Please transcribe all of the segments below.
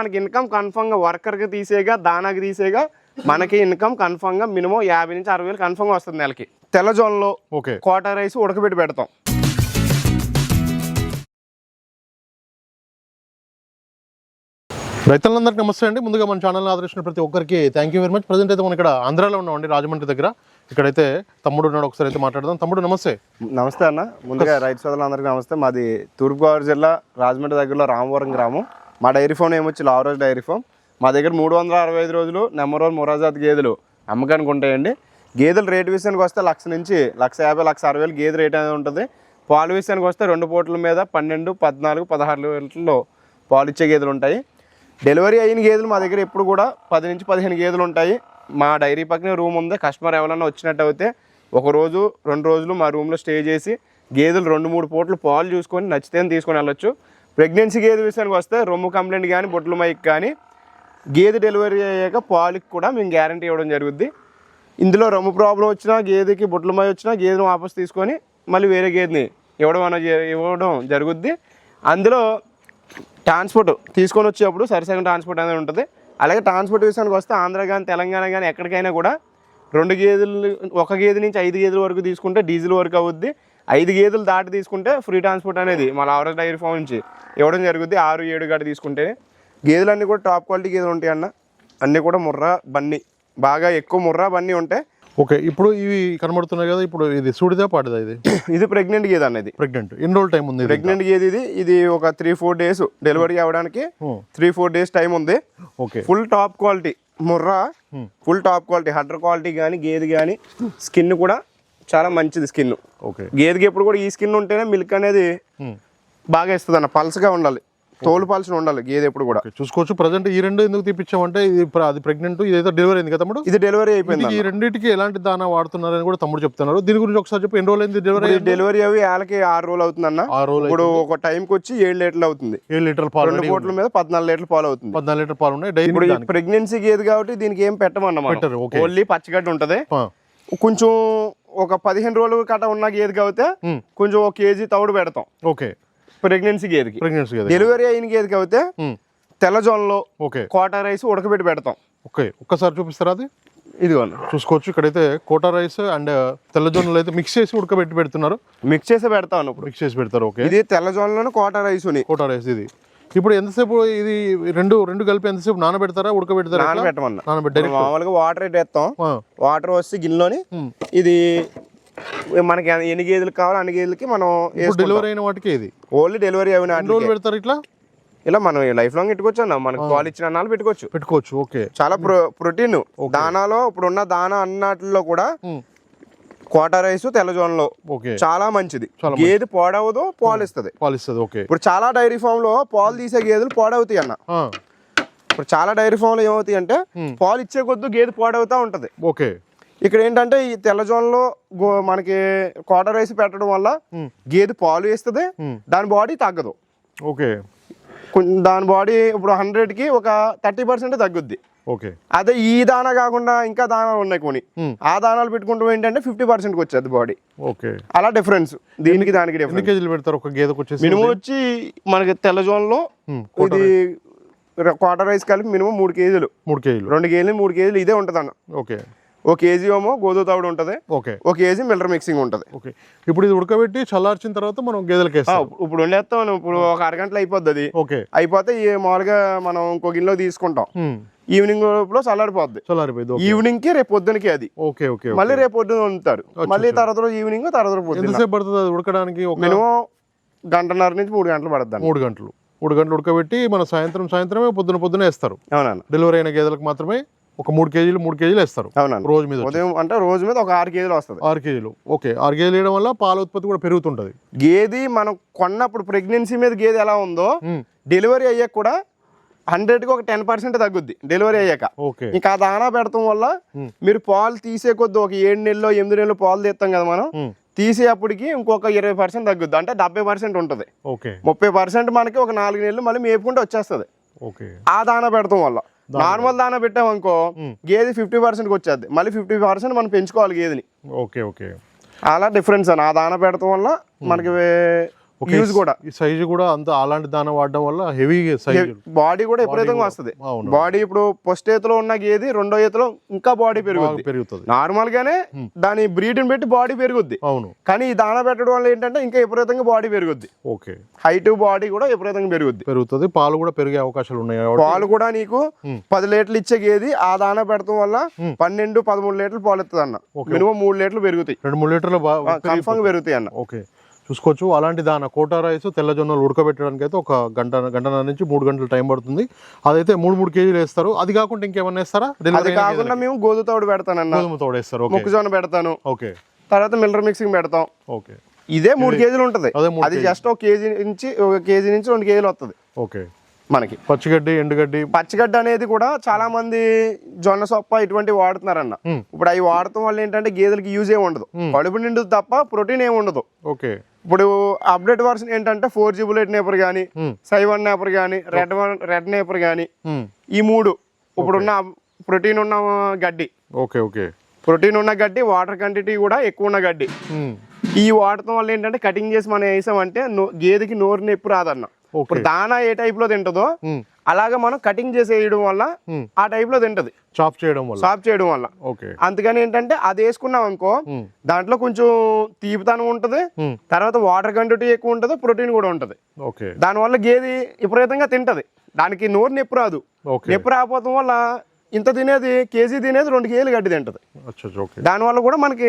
మనకి ఇన్కమ్ కన్ఫర్మ్గా వర్కర్కి తీసేగా దానాకి తీసేగా మనకి ఇన్కమ్ కన్ఫర్మ్గా మినిమం యాభై నుంచి అరవై వేలు కన్ఫర్మ్గా వస్తుంది నెలకి. తెల్ల జోన్లో ఓకే. కోటా రైస్ ఉడకబెట్టి పెడతాం. రైతులందరికీ నమస్తే అండి. ముందుగా మన ఛానల్ ఆదరించిన ప్రతి ఒక్కరికి thank you very much present అయితే మనం ఇక్కడ ఆంధ్రాలో ఉన్నామండి రాజమండ్రి దగ్గర. ఇక్కడైతే తమ్ముడు ఉన్నాడు ఒకసారి అయితే మాట్లాడదాం. తమ్ముడు నమస్తే. నమస్తే అన్న. ముందుగా రైతు సోదరులందరికీ నమస్తే. మాది తూర్పుగోదావరి జిల్లా రాజమండ్రి దగ్గరలో రామవరం గ్రామం. మా డైరీ ఫామ్ ఏమొచ్చి లావరాజ్ డైరీ ఫామ్. మా దగ్గర మూడు వందల అరవై ఐదు రోజులు నెంబర్ వన్ మురాజాత్ గేదెలు అమ్మకానికి ఉంటాయండి. గేదెల రేటు విషయానికి వస్తే లక్ష నుంచి లక్ష యాభై లక్ష అరవై వేలు గేదె రేట్ అనేది ఉంటుంది. పాలు విషయానికి వస్తే రెండు పూటల మీద పన్నెండు పద్నాలుగు పదహారు లీటర్లో పాలు ఇచ్చే గేదెలు ఉంటాయి. డెలివరీ అయిన గేదెలు మా దగ్గర ఎప్పుడు కూడా పది నుంచి పదిహేను గేదెలు ఉంటాయి. మా డైరీ పక్కనే రూమ్ ఉంది. కస్టమర్ ఎవరైనా వచ్చినట్టు అయితే ఒక రోజు రెండు రోజులు మా రూమ్లో స్టే చేసి గేదెలు రెండు మూడు పూటలు పాలు చూసుకొని నచ్చితే తీసుకొని వెళ్ళొచ్చు. ప్రెగ్నెన్సీ గేదె విషయానికి వస్తే రొమ్ము కంప్లైంట్ కానీ బొట్ల మైక్ కానీ గేదె డెలివరీ అయ్యాక పాలకి కూడా మేము గ్యారంటీ ఇవ్వడం జరుగుద్ది. ఇందులో రొమ్ము ప్రాబ్లం వచ్చినా గేదెకి బొట్ల మై వచ్చినా గేదెను వాపస్ తీసుకొని మళ్ళీ వేరే గేదెని ఇవ్వడం అనేది ఇవ్వడం జరుగుద్ది. అందులో ట్రాన్స్పోర్ట్ తీసుకొని వచ్చేటప్పుడు సరిసగం ట్రాన్స్పోర్ట్ అనేది ఉంటుంది. అలాగే ట్రాన్స్పోర్ట్ విషయానికి వస్తే ఆంధ్ర కానీ తెలంగాణ కానీ ఎక్కడికైనా కూడా రెండు గేదెలు ఒక గేదె నుంచి ఐదు గేదెల వరకు తీసుకుంటే డీజిల్ వరకు అవుద్ది. ఐదు గేదెలు దాటి తీసుకుంటే ఫ్రీ ట్రాన్స్పోర్ట్ అనేది మన ఆవరేజ్ డైరీ ఫామ్ నుంచి ఇవ్వడం జరుగుద్ది. ఆరు ఏడు గంట తీసుకుంటే గేదెలన్నీ కూడా టాప్ క్వాలిటీ గేదెలు ఉంటాయి అన్న. అన్నీ కూడా ముర్రా బన్నీ. బాగా ఎక్కువ ముర్రా బన్నీ ఉంటాయి ఓకే ఇప్పుడు ఇవి కనబడుతున్నాయి కదా ఇప్పుడు ఇది సూడిదా పాడిదా ఇది? ఇది ప్రెగ్నెంట్ గేదె అనేది ప్రెగ్నెంట్ ఎన్ని రోజులు టైం ఉంది? ప్రెగ్నెంట్ గేదె ఇది. ఇది ఒక త్రీ ఫోర్ డేస్ డెలివరీ అవ్వడానికి. త్రీ ఫోర్ డేస్ టైం ఉంది. Okay. Full top quality Murrah full top quality udder quality కానీ గేదె కానీ స్కిన్ కూడా చాలా మంచిది స్కిన్. ఓకే. గేదెకి ఎప్పుడు కూడా ఈ స్కిన్ ఉంటేనే మిల్క్ అనేది. బాగా ఇస్తుంది అన్న పల్సగా ఉండాలి. తోలు పల్సిన ఉండాలి గేదె ఎప్పుడు కూడా చూసుకోవచ్చు. ప్రజెంట్ ఈ రెండు ఎందుకు తీపిచ్చామంటే ఇది అది ప్రెగ్నెంట్ ఇదైతే డెలివరీ అయింది కదా తమ్ముడు? ఇది డెలివరీ అయిపోయింది ఈ రెండింటికి ఎలాంటి దానా వాడుతున్నారని కూడా తమ్ముడు చెప్తున్నారు. దీని గురించి ఒకసారి చెప్పు ఎన్ని రోజులు డెలివరీ డెలివరీ అవి వాళ్ళకి ఆరు రోజులు అవుతుంది అన్న ఆరు రోజులు ఇప్పుడు ఒక టైంకి వచ్చి ఏడు లీటర్లు అవుతుంది. ఏడు లీటర్ పాలు రెండు పూట్ల మీద పద్నాలుగు లీటర్లు పాలు అవుతుంది. పద్నాలుగు లీటర్ పాలు ఉన్నాయి ఇప్పుడు ప్రెగ్నెన్సీ గేదె కాబట్టి దీనికి ఏం పెట్టమన్నమాట. ఓన్లీ పచ్చిగడ్డ ఉంటది. కొంచెం ఒక పదిహేను రోజులు కట్ట ఉన్న గేదె కాబట్టి. కొంచెం ఒక కేజీ తౌడు పెడతాం. ఓకే. ప్రెగ్నెన్సీ గేదెకి. ప్రెగ్నెన్సీ డెలివరీ అయిన గేదె కాబట్టి తెల్ల జోన్లో ఓకే. కోటా రైస్ ఉడకబెట్టి పెడతాం. ఓకే. ఒక్కసారి చూపిస్తారా అది? ఇదిగోండి. చూసుకోవచ్చు. ఇక్కడైతే కోటా రైస్ అండ్ తెల్లజొన్నలు అయితే మిక్స్ చేసి ఉడకబెట్టి పెడుతున్నారు. మిక్స్ చేసి పెడతాం ఇప్పుడు మిక్స్ చేసి పెడతారు. ఓకే. ఇది తెల్ల జోన్లోనే కోటా రైస్ని. కోటా రైస్ ఇది. ఇప్పుడు ఎంతసేపు ఇది రెండు రెండు కలిపి ఎంతసేపు నానబెడతారా ఉడకబెడతారా? నానబెట్టమన్నా. మామూలుగా వాటర్ వేస్తాం. వాటర్ వస్తే గిన్నెలోని. ఇది మనకి ఎన్ని గేదెలు కావాలో అన్ని గేదెలకి మనం డెలివరీ అయిన వాటికి ఇది? ఓన్లీ డెలివరీ అయిన రోజులు పెడతారు ఇట్లా? ఇలా మనం లైఫ్ లాంగ్ పెట్టుకోవచ్చు అన్న. మనకు పాలు ఇచ్చిన అన్నాలు పెట్టుకోవచ్చు. పెట్టుకోవచ్చు ఓకే. చాలా ప్రో ప్రోటీన్. దానాలో ఇప్పుడు ఉన్న దానా అన్నట్లో కూడా కోటా రైస్ తెల్లజోన్లో. ఓకే. చాలా మంచిది. గేదె పాడవదు పాలు ఇస్తుంది పాలు ఇస్తుంది ఓకే. ఇప్పుడు చాలా డైరీ ఫామ్లో పాలు తీసే గేదెలు పాడవుతాయి అన్న. ఇప్పుడు చాలా డైరీ ఫామ్లో ఏమవుతాయి అంటే. పాలు ఇచ్చే కొద్దు గేదె పాడవుతా ఉంటది. ఓకే. ఇక్కడ ఏంటంటే ఈ తెల్లజోన్లో గో మనకి కోటా రైస్ పెట్టడం వల్ల. గేదె పాలు ఇస్తుంది Hmm. దాని బాడీ తగ్గదు. ఓకే. దాని బాడీ ఇప్పుడు హండ్రెడ్కి ఒక థర్టీ పర్సెంట్ తగ్గుద్ది. ఓకే. అదే ఈ దానా కాకుండా ఇంకా దానాలు ఉన్నాయి కొన్ని. ఆ దానాలు పెట్టుకుంటూ ఏంటంటే ఫిఫ్టీ పర్సెంట్కి వచ్చేది బాడీ ఓకే. అలా డిఫరెన్స్ దీనికి దానికి ఎన్ని కేజీలు పెడతారు ఒక గేదెకి వచ్చేసి మినిమం వచ్చి మనకి తెల్ల జోన్లో ఇది క్వార్టర్ రైస్ కలిపి మినిమం మూడు కేజీలు. మూడు కేజీలు. రెండు కేజీలు మూడు కేజీలు ఇదే ఉంటుంది అన్న ఓకే. ఒక కేజీ ఏమో గోధుమ తవుడు ఉంటుంది. ఓకే. ఒక కేజీ మిల్లర్ మిక్సింగ్ ఉంటుంది. ఓకే. ఇప్పుడు ఇది ఉడకబెట్టి చల్లార్చిన తర్వాత మనం గేదెలకి ఇప్పుడు వండేస్తాం. ఇప్పుడు ఒక అరగంటలో అయిపోద్ది అది. ఓకే. అయిపోతే ఈ మామూలుగా మనం ఇంకో గిన్నెలో తీసుకుంటాం. ఈవినింగ్ లోపల చల్లారిపోద్ది. చల్లారిపోయింది ఈవినింగ్కి రేపు పొద్దునకి అది. ఓకే ఓకే మళ్ళీ రేపు పొద్దున వండుతారు. మళ్ళీ తర్వాత రోజు ఈవినింగ్ తర్వాత ఎంతసేపు పడుతుంది అది ఉడకడానికి? మినిమం గంటన్నర నుంచి మూడు గంటలు పడుతుంది మూడు గంటలు. మూడు గంటలు ఉడకబెట్టి మన సాయంత్రం సాయంత్రమే పొద్దున పొద్దున వేస్తారు. అవునన్న. డెలివరీ అయిన గేదెలకు మాత్రమే ఒక మూడు కేజీలు మూడు కేజీలు వేస్తారు. రోజు మీద. ఉదయం అంటే రోజు మీద ఒక ఆరు కేజీలు వస్తుంది. ఆరు కేజీలు. ఓకే. ఆరు కేజీలు వేయడం వల్ల పాల ఉత్పత్తి కూడా పెరుగుతుంటది. గేది మనం కొన్నప్పుడు ప్రెగ్నెన్సీ మీద గేదె ఎలా ఉందో డెలివరీ అయ్యాక కూడా హండ్రెడ్కి ఒక టెన్ పర్సెంట్ తగ్గుద్ది డెలివరీ అయ్యాక. ఓకే. ఇంకా ఆ దానా పెడతాం వల్ల. మీరు పాలు తీసే కొద్ది ఒక ఏడు నెలలో ఎనిమిది నెలలు పాలు తీస్తాం కదా మనం. ఉమ్, తీసేటప్పటికి ఇంకొక ఇరవై పర్సెంట్ తగ్గుద్ది. అంటే డెబ్బై పర్సెంట్ ఉంటుంది. ముప్పై పర్సెంట్ మనకి ఒక నాలుగు నెలలు మళ్ళీ మేపుకుంటే వచ్చేస్తుంది. ఆ దానా పెడతాం వల్ల. నార్మల్ దానా పెట్టామనుకో గేదె ఫిఫ్టీ పర్సెంట్కి వచ్చేది. మళ్ళీ ఫిఫ్టీ పర్సెంట్ మనం పెంచుకోవాలి గేదెని. Okay okay. అలా డిఫరెన్స్ అని ఆ దానా పెడతాం వల్ల మనకి యూజ్ కూడా. సైజు కూడా అంత అలాంటి దాన వాడడం వల్ల హెవీ సైజు బాడీ కూడా విపరీతంగా వస్తుంది. బాడీ ఇప్పుడు ఫస్ట్ ఈతలో ఉన్న గేది రెండో ఈతలో ఇంకా బాడీ పెరుగుద్ది. పెరుగుతుంది. నార్మల్ గానే దాని బ్రీడ్ని బట్టి బాడీ పెరుగుద్ది. అవును. కానీ ఈ దానా పెట్టడం వల్ల ఏంటంటే ఇంకా విపరీతంగా బాడీ పెరుగుద్ది. ఓకే. హైట్ బాడీ కూడా విపరీతంగా పెరుగుద్ది. పెరుగుతుంది. పాలు కూడా పెరిగే అవకాశాలు ఉన్నాయి పాలు కూడా నీకు పది లీటర్లు ఇచ్చే గేది ఆ దానా పెడతాం వల్ల పన్నెండు పదమూడు లీటర్లు పాలు ఇస్తుంది అన్న మినిమం మూడు లీటర్లు పెరుగుతాయి. రెండు మూడు లీటర్లు కన్ఫర్మ్ పెరుగుతాయి అన్న. ఓకే. చూసుకోవచ్చు. అలాంటి దాన కోటా రైస్ తెల్ల జొన్నలు ఉడకబెట్టడానికి అయితే ఒక గంట గంటన్నర నుంచి మూడు గంటలు టైం పడుతుంది. అదైతే మూడు మూడు కేజీలు వేస్తారు. అది కాకుండా ఇంకేమన్నా వేస్తారా? అది కాకుండా మేము గోధుమ తోడు పెడతానన్న. గోధుమ తోడు వేస్తారు. మొక్కజొన్న పెడతాను. ఓకే. తర్వాత మిల్లర్ మిక్సింగ్ పెడతాం. ఓకే. ఇదే మూడు కేజీలు ఉంటది. అదే జస్ట్ ఒక కేజీ నుంచి ఒక కేజీ నుంచి రెండు కేజీలు వస్తుంది ఓకే. మనకి. పచ్చిగడ్డి ఎండుగడ్డి. పచ్చిగడ్డ అనేది కూడా చాలా మంది జొన్న సొప్ప ఇటువంటివి వాడుతున్నారన్న. ఇప్పుడు అవి వాడటం వల్ల ఏంటంటే గేదెలకి యూజ్ ఏమి ఉండదు. కడుపు నిండు తప్ప ప్రోటీన్ ఏమి ఉండదు. ఓకే. ఇప్పుడు అప్డేట్ వర్షన్ ఏంటంటే ఫోర్ జీ బుల్లెట్ నేపర్ కానీ. సైవన్ నేపర్ కానీ రెడ్ వన్ రెడ్ నేపర్ కానీ. ఈ మూడు ఇప్పుడున్న ప్రోటీన్ ఉన్న గడ్డి ఓకే ఓకే ప్రోటీన్ ఉన్న గడ్డి వాటర్ క్వాంటిటీ కూడా ఎక్కువ ఉన్న గడ్డి. ఈ వాడటం వల్ల ఏంటంటే కటింగ్ చేసి మనం వేసామంటే గేదెకి నోరు నొప్పి రాదన్న ఇప్పుడు దానా ఏ టైప్లో తింటుందో. అలాగే మనం కటింగ్ చేసి వేయడం వల్ల. ఆ టైప్లో తింటది. చాప్ చేయడం వల్ల. సాఫ్ చేయడం వల్ల. ఓకే. అందుకని ఏంటంటే అది వేసుకున్నాం అనుకో. దాంట్లో కొంచెం తీపితనం ఉంటుంది. తర్వాత వాటర్ క్వాంటిటీ ఎక్కువ ఉంటుంది ప్రోటీన్ కూడా ఉంటుంది. ఓకే. దానివల్ల గేది విపరీతంగా తింటది. దానికి నోరు నొప్పి రాదు. నొప్పి రాకపోవడం వల్ల ఇంత తినేది కేజీ తినేది రెండు కేజీలు గడ్డి తింటది. దానివల్ల కూడా మనకి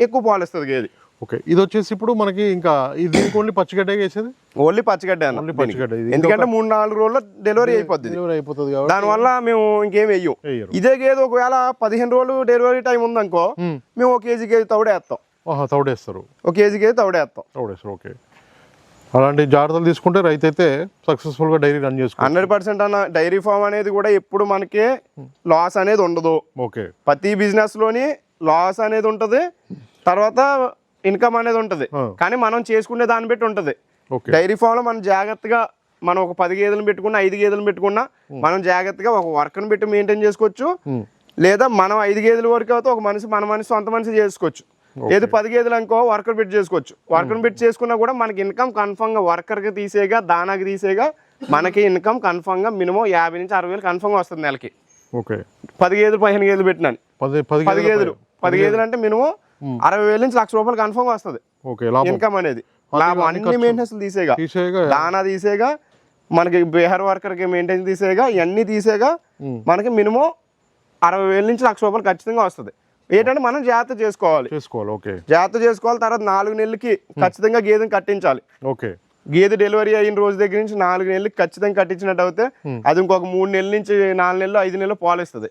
ఎక్కువ పాలు ఇస్తుంది గేది. ఓకే. ఇది వచ్చేసి ఇప్పుడు మనకి ఇంకా ఇది ఓన్లీ పచ్చిగడ్డ వేసేది? ఓన్లీ పచ్చిగడ్డ అన్న ఓన్లీ. పచ్చిగడ్డ. ఇది ఎందుకంటే మూడు నాలుగు రోజుల్లో డెలివరీ అయిపోద్ది. డెలివరీ అయిపోతుంది కాబట్టి దానివల్ల మేము ఇంకేం వేయరు. ఇదే గేదె ఒకవేళ పదిహేను రోజులు డెలివరీ టైం ఉందనుకో మ్మ్. మేము ఒక కేజీ గేదె తౌడేస్తాం తౌడేస్తారు ఒక కేజీ గేదె తౌడేస్తాం తౌడేస్తారు ఓకే. అలాంటి జాగ్రత్తలు తీసుకుంటే రైతు అయితే సక్సెస్ఫుల్గా డైరీ రన్ చేసుకో హండ్రెడ్ పర్సెంట్ అన్న డైరీ ఫామ్ అనేది కూడా ఎప్పుడు మనకి లాస్ అనేది ఉండదు. ఓకే. ప్రతి బిజినెస్లోని లాస్ అనేది ఉంటది. తర్వాత ఇన్కమ్ అనేది ఉంటది. కానీ మనం చేసుకునే దాన్ని బట్టి ఉంటది. డైరీ ఫామ్లో మనం జాగ్రత్తగా మనం ఒక పది గేదెలను పెట్టుకున్నా ఐదు గేదెలను పెట్టుకున్నా మనం జాగ్రత్తగా ఒక వర్కర్ని పెట్టి మెయింటైన్ చేసుకోవచ్చు. లేదా మనం ఐదు గేదెల వరకు అయితే ఒక మనిషి మన మనిషి సొంత మనిషి చేసుకోవచ్చు. లేదు పది గేదెలు అనుకో వర్కర్ పెట్టి చేసుకోవచ్చు. వర్కర్ పెట్టి చేసుకున్నా కూడా మనకి ఇన్కమ్ కన్ఫర్మ్గా వర్కర్కి తీసేగా దానాకి తీసేగా మనకి ఇన్కమ్ కన్ఫర్మ్గా మినిమం యాభై నుంచి అరవై వేలు కన్ఫర్మ్గా వస్తుంది నెలకి. ఓకే. పది గేదెలు పదిహేను గేదెలు పెట్టినాను. పది గేదెలు పది గేదెలు అంటే మినిమం అరవై వేల నుంచి లక్ష రూపాయలు కన్ఫర్మ్ వస్తుంది. ఇన్కమ్ అనేది. లాభం. అన్ని మెయింటెనెన్స్ తీసేగా. దానా తీసేగా మనకి బీహార్ వర్కర్కి మెయింటైన్ తీసేగా ఇవన్నీ తీసేగా మ్మ్. మనకి మినిమం అరవై వేల నుంచి లక్ష రూపాయలు ఖచ్చితంగా వస్తుంది. ఏంటంటే మనం జాగ్రత్త చేసుకోవాలి. చేసుకోవాలి ఓకే. జాగ్రత్త చేసుకోవాలి తర్వాత నాలుగు నెలలకి ఖచ్చితంగా గేదెని కట్టించాలి. ఓకే. గేదె డెలివరీ అయిన రోజు దగ్గర నుంచి నాలుగు నెలలకి ఖచ్చితంగా కట్టించినట్టు అయితే అది ఇంకొక మూడు నెలల నుంచి నాలుగు నెలలు ఐదు నెలలు పాలు ఇస్తుంది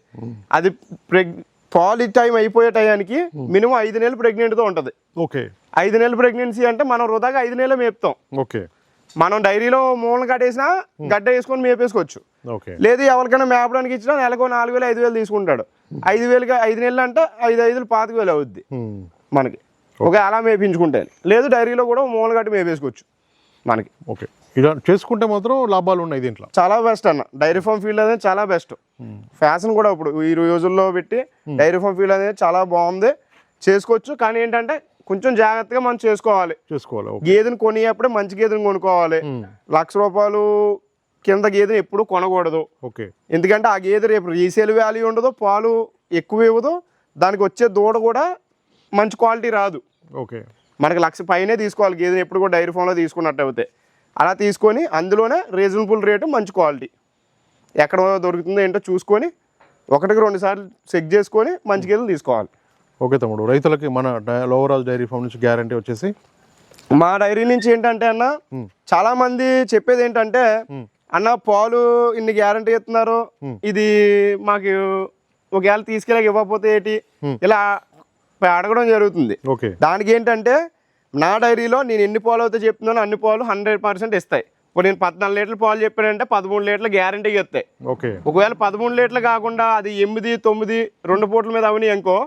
అది ప్రెగ్ పాలు టైం అయిపోయే టయానికి మినిమం ఐదు నెలలు ప్రెగ్నెంట్తో ఉంటుంది. ఓకే. ఐదు నెలలు ప్రెగ్నెన్సీ అంటే మనం వృధాగా ఐదు నెలలు మేపుతాం. ఓకే. మనం డైరీలో మూలన కట్టేసినా గడ్డ వేసుకొని మేపేసుకోవచ్చు. ఓకే. లేదు ఎవరికైనా మేపడానికి ఇచ్చినా నెలకు నాలుగు వేలు ఐదు వేలు తీసుకుంటాడు. ఐదు వేలుగా ఐదు నెలలు అంటే ఐదు ఐదులు పాతిక వేలు అవుద్ది. మనకి. ఒక అలా మేపించుకుంటే. లేదు డైరీలో కూడా మూల కట్టి మేపేసుకోవచ్చు మనకి. ఓకే. ఇలా చేసుకుంటే మాత్రం లాభాలు ఉన్నాయి దీంట్లో. చాలా బెస్ట్ అన్న. డైరీ ఫామ్ ఫీల్డ్ అనేది చాలా బెస్ట్ ఫ్యాషన్ కూడా ఇప్పుడు ఈ రోజుల్లో పెట్టి డైరీ ఫామ్ ఫీల్డ్ అనేది చాలా బాగుంది. చేసుకోవచ్చు కానీ ఏంటంటే కొంచెం జాగ్రత్తగా మనం చేసుకోవాలి. చేసుకోవాలి గేదెని కొనియప్పుడే మంచి గేదెని కొనుక్కోవాలి. మ్మ్. లక్ష రూపాయలు కింద గేదెని ఎప్పుడు కొనకూడదు. ఓకే. ఎందుకంటే ఆ గేదె రేపు రీసేల్ వాల్యూ ఉండదు పాలు ఎక్కువ ఇవ్వదు. దానికి వచ్చే దూడ కూడా మంచి క్వాలిటీ రాదు. ఓకే. మనకి లక్ష పైనే తీసుకోవాలి. గేదెని ఎప్పుడు కూడా డైరీ ఫామ్లో తీసుకున్నట్టు అయితే అలా తీసుకొని అందులోనే రీజనబుల్ రేటు మంచి క్వాలిటీ ఎక్కడ దొరుకుతుందో ఏంటో చూసుకొని ఒకటికి రెండు సార్లు చెక్ చేసుకొని మంచి గేదెలు తీసుకోవాలి. ఓకే తమ్ముడు. రైతులకి మన లోవరాజ్ డైరీ ఫామ్ నుంచి గ్యారంటీ వచ్చేసి? మా డైరీ నుంచి ఏంటంటే అన్న చాలా మంది చెప్పేది ఏంటంటే అన్న పాలు ఇన్ని గ్యారంటీ ఇస్తున్నారు ఇది మాకు ఒకవేళ తీసుకెళ్ళక ఇవ్వకపోతే ఏంటి? ఇలా అడగడం జరుగుతుంది. ఓకే. దానికి ఏంటంటే నా డైరీలో నేను ఎన్ని పాలు అయితే చెప్తున్నానో అన్ని పాలు హండ్రెడ్ పర్సెంట్ ఇస్తాయి. ఇప్పుడు నేను పద్నాలుగు లీటర్ల పాలు చెప్పానంటే పదమూడు లీటర్ల గ్యారంటీగా ఇస్తాయి ఓకే. ఒకవేళ పదమూడు లీటర్లు కాకుండా అది ఎనిమిది తొమ్మిది రెండు పూట్ల మీద అవని అనుకో.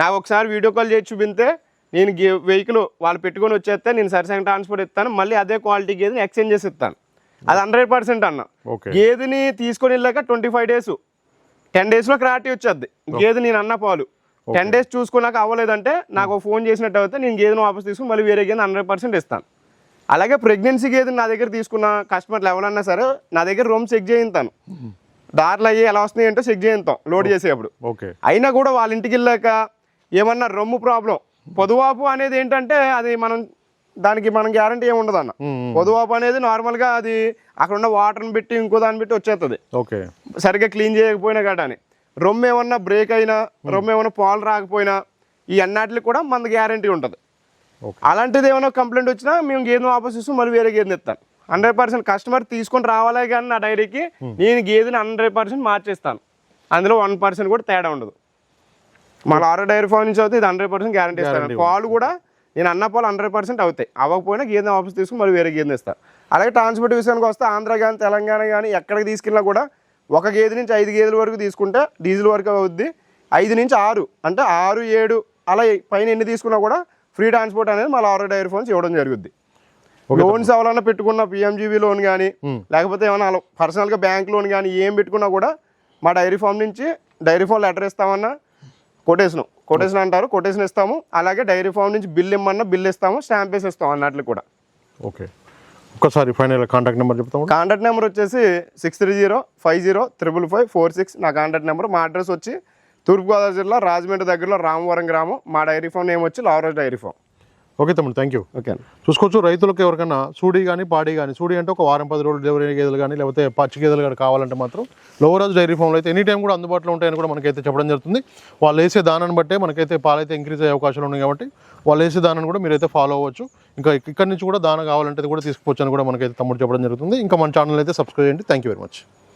నాకు ఒకసారి వీడియో కాల్ చేసి చూపితే నేను వెహికల్ వాళ్ళు పెట్టుకొని వచ్చేస్తే నేను సరిసంగ ట్రాన్స్పోర్ట్ ఇస్తాను మళ్ళీ అదే క్వాలిటీ గేదెని ఎక్స్చేంజ్ చేసి ఇస్తాను. అది హండ్రెడ్ పర్సెంట్ అన్న. గేదెని తీసుకొని వెళ్ళాక ట్వంటీ ఫైవ్ డేస్ టెన్ డేస్లో క్రాటీ వచ్చేది గేదె నేను అన్న పాలు. టెన్ డేస్ చూసుకున్నాక అవ్వలేదంటే నాకు ఫోన్ చేసినట్టు అయితే నేను గేదెను వాపస్ తీసుకుని మళ్ళీ వేరే గేదెని హండ్రెడ్ పర్సెంట్ ఇస్తాను. అలాగే ప్రెగ్నెన్సీ గేదెని నా దగ్గర తీసుకున్న కస్టమర్లు ఎవరన్నా సరే నా దగ్గర రూమ్ చెక్ చేయింతాను దారిలో అయ్యి ఎలా వస్తున్నాయి ఏంటో చెక్ చేయిస్తాం లోడ్ చేసేటప్పుడు ఓకే అయినా కూడా వాళ్ళ ఇంటికి వెళ్ళాక ఏమన్నా రొమ్ము ప్రాబ్లం పొదువాపు అనేది ఏంటంటే అది మనం దానికి మనం గ్యారంటీ ఏమి ఉండదు అన్న. పొదువాపు అనేది నార్మల్గా అది అక్కడ ఉన్న వాటర్ని పెట్టి ఇంకో దాన్ని పెట్టి వచ్చేస్తుంది ఓకే సరిగ్గా క్లీన్ చేయకపోయినా అని రొమ్ము ఏమన్నా బ్రేక్ అయినా రొమ్ము ఏమన్నా పాలు రాకపోయినా ఈ అన్నిటికి కూడా మన గ్యారంటీ ఉంటుంది. అలాంటిది ఏమైనా కంప్లైంట్ వచ్చినా మేము గేదెను వాపస్ ఇస్తాం మళ్ళీ వేరే గేదెని ఇస్తాను హండ్రెడ్ పర్సెంట్ కస్టమర్ తీసుకొని రావాలే కానీ నా డైరీకి నేను గేదెని హండ్రెడ్ పర్సెంట్ మార్చేస్తాను. అందులో వన్ పర్సెంట్ కూడా తేడా ఉండదు. మళ్ళీ ఆరో డైరీ ఫామ్ నుంచి అయితే ఇది హండ్రెడ్ పర్సెంట్ గ్యారంటీ ఇస్తాను. పాలు కూడా నేను అన్న పాలు హండ్రెడ్ పర్సెంట్ అవుతాయి. అవ్వకపోయినా గేదెని వాపస్ తీసుకుని మళ్ళీ వేరే గేదెని ఇస్తాను అలాగే ట్రాన్స్పోర్ట్ విషయానికి వస్తే ఆంధ్ర కానీ తెలంగాణ కానీ ఎక్కడికి తీసుకెళ్ళినా కూడా ఒక గేదె నుంచి ఐదు గేదెల వరకు తీసుకుంటే డీజిల్ వరకు అవుద్ది. ఐదు నుంచి ఆరు అంటే ఆరు ఏడు అలా పైన ఎన్ని తీసుకున్నా కూడా ఫ్రీ ట్రాన్స్పోర్ట్ అనేది మళ్ళీ ఆరో డైరీ ఫోన్స్ ఇవ్వడం జరుగుద్ది. లోన్స్ ఎవరైనా పెట్టుకున్న పిఎంజీబీ లోన్ కానీ లేకపోతే ఏమైనా పర్సనల్గా బ్యాంక్ లోన్ కానీ ఏం పెట్టుకున్నా కూడా మా డైరీ ఫామ్ నుంచి డైరీ ఫామ్ లెటర్ ఇస్తామన్నా కొటేషన్. కొటేషన్ అంటారు కొటేషన్ ఇస్తాము. అలాగే డైరీ ఫామ్ నుంచి బిల్ ఇమ్మన్నా బిల్ ఇస్తాము స్టాంప్ వేసి ఇస్తాం అన్నట్లు కూడా. ఓకే. ఒకసారి ఫైనల్ కాంటాక్ట్ నెంబర్ చెప్తాము కాంటాక్ట్ నెంబర్ వచ్చేసి six three zero five zero triple five four six. నా కాంటాక్ట్ నెంబర్ మా అడ్రస్ వచ్చి తూర్పుగోదావరి జిల్లా రాజమండ్రి దగ్గరలో రామవరం గ్రామం. మా డైరీ ఫామ్ నేమ్ వచ్చి లావరాజ్ డైరీ ఫామ్. ఓకే తమ్ముడు థ్యాంక్ యూ ఓకే. చూసుకోవచ్చు రైతులకు ఎవరికైనా సూడి కానీ పాడి కానీ సూడి అంటే ఒక వారం పది రోజులు డెలివరీ గేదెలు కానీ లేకపోతే పచ్చి గేదెలు కానీ కావాలంటే మాత్రం లోవరాజ్ డైరీ ఫామ్లో అయితే ఎనీ టైం కూడా అందుబాటులో ఉంటాయని కూడా మనకైతే చెప్పడం జరుగుతుంది. వాళ్ళు వేసే దానాన్ని బట్టే మనకైతే పాలైతే ఇంక్రీజ్ అయ్యే అవకాశాలు ఉన్నాయి కాబట్టి వాళ్ళు వేసే దానాన్ని కూడా మీరైతే ఫాలో అవ్వచ్చు. ఇంకా ఇక్కడ నుంచి కూడా దాన కావాలంటే కూడా తీసుకోవచ్చు అని కూడా మనకైతే తమ్ముడు చెప్పడం జరుగుతుంది. ఇంకా మన ఛానల్ అయితే సబ్స్క్రైబ్ చేయండి. Thank you very much